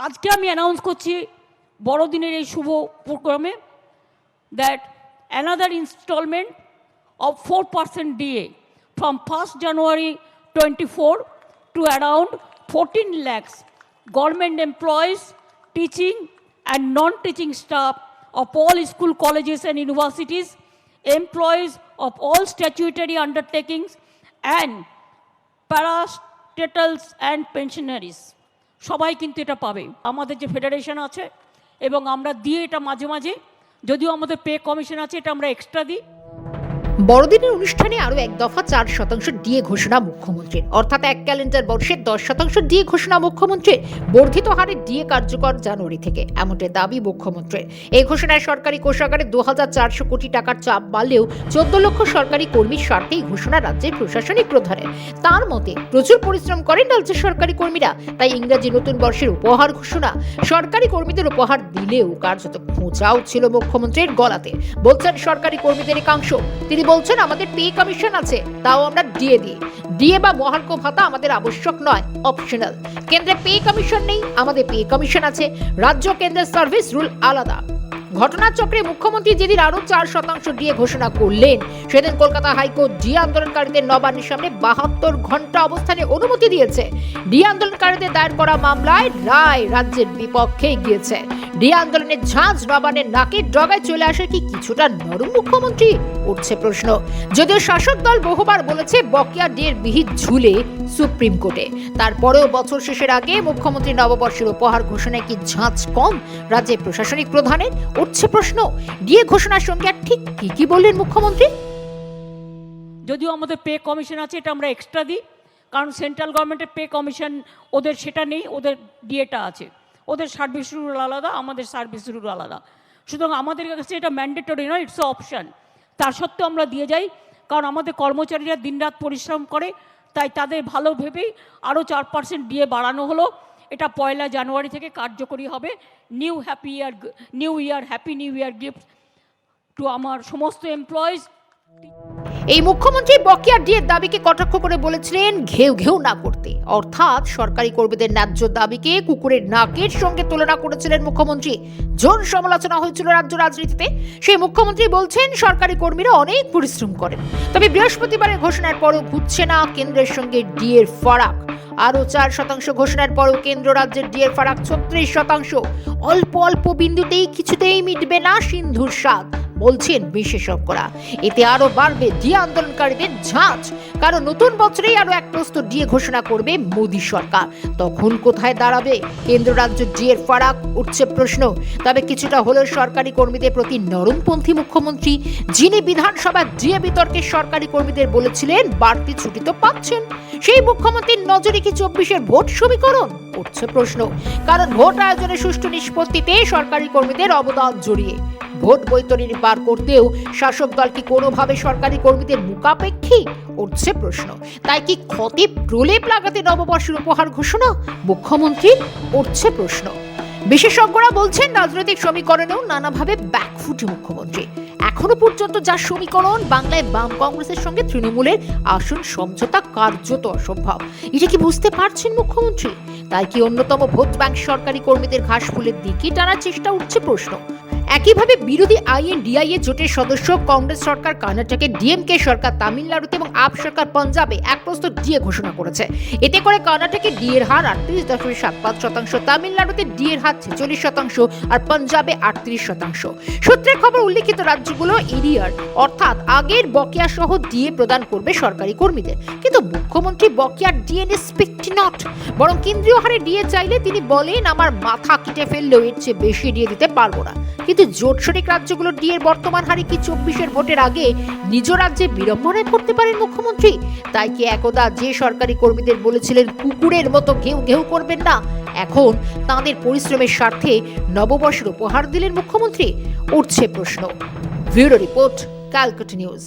আজকে আমি অ্যানাউন্স করছি বড়দিনের এই শুভ প্রোগ্রামে that another instalment of four percent DA from first January twenty four to around fourteen lakhs government employees teaching and non teaching staff of all school colleges and universities employees of all statutory undertakings and parastatals and pensioners সবাই কিন্তু এটা পাবে। আমাদের যে federation আছে এবং আমরা দিয়ে এটা মাঝে মাঝে, যদিও আমাদের পে কমিশন আছে, এটা আমরা এক্সট্রা দিই। বড়দিনের অনুষ্ঠানে আরও এক দফা চার শতাংশ ডিএ ঘোষণা মুখ্যমন্ত্রীর। অর্থাৎ এক ক্যালেন্ডার বর্ষে দশ শতাংশ ডিএ ঘোষণা মুখ্যমন্ত্রীর বর্ধিত হারে ডিএ কার্যকর জানুয়ারি থেকে এমনটাই দাবি মুখ্যমন্ত্রীর। এই ঘোষণায় সরকারি কোষাগারে দু হাজার চারশো কোটি টাকার চাপ বাড়লেও চোদ্দ লক্ষ সরকারি কর্মীর স্বার্থে এই ঘোষণা রাজ্যের প্রশাসনিক প্রধানের। তার মতে, প্রচুর পরিশ্রম করেন রাজ্যের সরকারি কর্মীরা, তাই ইংরাজি নতুন বর্ষের উপহার ঘোষণা সরকারি কর্মীদের উপহার দিলেও কার্যত খোঁচাও ছিল মুখ্যমন্ত্রীর গলাতে, বলছেন সরকারি কর্মীদের একাংশ। তিনি বলছেন, আমাদের পে কমিশন আছে, তাও আমরা ডিএ দিই। ডিএ বা মহার্ঘ ভাতা আমাদের আবশ্যক নয় অপশনাল কেন্দ্রে পে কমিশন নেই, আমাদের পে কমিশন আছে। রাজ্য কেন্দ্রের সার্ভিস রুল আলাদা। ঘটনার চক্রে মুখ্যমন্ত্রী যেদিন আরও চার শতাংশ ডিএ ঘোষণা করলেন, সেদিন কলকাতা হাইকোর্ট ডি আন্দোলনকারীদের নবান্নের সামনে বাহাত্তর ঘণ্টা অবস্থানে অনুমতি দিয়েছে। ডি আন্দোলনকারীদের দায়ের করা মামলায় রায় রাজ্যের বিপক্ষে গিয়েছে। ডি আন্দোলনের ঝাঁঝ নবানের নাকের ডগায় চলে আসে কি কিছুটা নরম মুখ্যমন্ত্রী? উঠছে প্রশ্ন। যদিও শাসক দল বহুবার বলেছে বকেয়া ডিএর বিহিত ঝুলে সুপ্রিম কোর্টে। তারপরেও বছর শেষের আগে মুখ্যমন্ত্রী নববর্ষের উপহার ঘোষণায় কি ঝাঁঝ কম রাজ্যের প্রশাসনিক প্রধানের? উঠছে প্রশ্ন। ডিএ ঘোষণার সঙ্গে ঠিক কি কি বললেন মুখ্যমন্ত্রী? যদিও আমাদের পে কমিশন আছে, এটা আমরা এক্সট্রা দিই। কারণ সেন্ট্রাল গভর্নমেন্টের পে কমিশন, ওদের সেটা নেই, ওদের ডিএটা আছে। ওদের সার্ভিস রুল আলাদা, আমাদের সার্ভিস রুল আলাদা। সুতরাং আমাদের কাছে এটা ম্যান্ডেটরি নয় ইটস অপশান তা সত্ত্বেও আমরা দিয়ে যাই, কারণ আমাদের কর্মচারীরা দিনরাত পরিশ্রম করে, তাই তাদের ভালো ভেবেই আরও চার পার্সেন্ট ডিএ বাড়ানো হলো। এটা পয়লা জানুয়ারি থেকে কার্যকরী হবে। New happy year new year happy new year gift to আমার সমস্ত এমপ্লয়িজ এই মুখ্যমন্ত্রী বকেয়া ডিএর দাবিকে কটাক্ষ করে বলেছিলেন, ঘেউ ঘেউ না করতে। অর্থাৎ সরকারি কর্মীদের ন্যায্য দাবিকে কুকুরের নাকের সঙ্গে তুলনা করেছিলেন মুখ্যমন্ত্রী। জোর সমালোচনা হয়েছিল রাজ্য রাজনীতিতে। সেই মুখ্যমন্ত্রী বলছেন, সরকারি কর্মীরা অনেক পরিশ্রম করেন। তবে বৃহস্পতিবারের ঘোষণার পরও ঘুরছে না কেন্দ্রের সঙ্গে ডিএর ফারাক। আরও চার শতাংশ ঘোষণার পরও কেন্দ্র রাজ্যের ডিএর ফারাক ছত্রিশ শতাংশ। অল্প অল্প বিন্দুতেই কিছুতেই মিটবে না সিন্ধুর স্বাদ। বলছেন বিশেষজ্ঞরা। এতে আরও বাড়বে ডিএ আন্দোলনকারীদের ঝাঁজ। কারণ নতুন বছরেই আরও এক প্রস্তুত ডিএ ঘোষণা করবে মোদী সরকার। তখন কোথায় দাঁড়াবে? কেন্দ্র রাজ্য ডিএর ফারাক উঠছে প্রশ্ন। তবে কিছুটা হলেও সরকারি কর্মীদের প্রতি নরমপন্থী মুখ্যমন্ত্রী, যিনি বিধানসভা ডিএ বিতর্কে সরকারি কর্মীদের বলেছিলেন, বাড়তি ছুটি তো পাচ্ছেন। সেই মুখ্যমন্ত্রীর নজরে কি চব্বিশের ভোট সমীকরণ? উঠছে প্রশ্ন। কারণ ভোট আয়োজনের সুষ্ঠু নিষ্পত্তিতে সরকারি কর্মীদের অবদান জড়িয়ে। ভোট বৈতরণী পার করতেও শাসক দল কি কোনোভাবে সরকারি কর্মীদের মুখাপেক্ষী? উঠছে প্রশ্ন। তাই কি ক্ষতি প্রলেপ লাগাতে নববর্ষের উপহার ঘোষণা? মুখ্যমন্ত্রী উঠছে প্রশ্ন। বিশেষজ্ঞরা বলছেন, রাজনৈতিক সমীকরণেও নানাভাবে ব্যাকফুটে মুখ্যমন্ত্রী। এখনও পর্যন্ত যা সমীকরণ, বাংলায় বাম কংগ্রেসের সঙ্গে তৃণমূলের আসন সমঝোতা কার্যত অসম্ভব। এটা কি বুঝতে পারছেন মুখ্যমন্ত্রী? তাই কি অন্যতম ভোট ব্যাংক সরকারি কর্মীদের ঘাস ফুলের দিকে টানার চেষ্টা? উঠছে প্রশ্ন। একইভাবে বিরোধী আইএনডিআইএ জোটের সদস্য কংগ্রেস সরকার কর্ণাটকে ডিএমকে সরকার, তামিলনাড়ুতে এবং আপ সরকার পাঞ্জাবে এক প্রস্তুত ডিএ ঘোষণা করেছে। এতে করে কর্ণাটকে ডিএর হার আটত্রিশ দশমিক সাত পাঁচ শতাংশ, তামিলনাড়ুতে ডিএর হার ছেচল্লিশ শতাংশ আর পাঞ্জাবে আটত্রিশ শতাংশ। সূত্রের খবর, উল্লিখিত রাজ্যগুলো এরিয়ার অর্থাৎ আগের বকেয়া সহ ডিএ প্রদান করবে সরকারি কর্মীদের। কিন্তু মুখ্যমন্ত্রী বকেয়ার ডিএনএ স্পিকটি নট বরং কেন্দ্রীয় হারে ডিএ চাইলে তিনি বলেন, আমার মাথা কেটে ফেললেও এর চেয়ে বেশি ডিএ দিতে পারব না। কিন্তু জোট শরিক রাজ্যগুলোর ডিএর বর্তমান হারে কি চব্বিশের ভোটের আগে নিজ রাজ্যে বিড়ম্বনায় পড়তে পারেন মুখ্যমন্ত্রী? তাই কি একদা যে সরকারি কর্মীদের বলেছিলেন, কুকুরের মতো ঘেউ ঘেউ করবেন না। এখন তাদের পরিশ্রমের স্বার্থে নববর্ষের উপহার দিলেন মুখ্যমন্ত্রী। উঠছে প্রশ্ন। Bureau report, Calcutta news.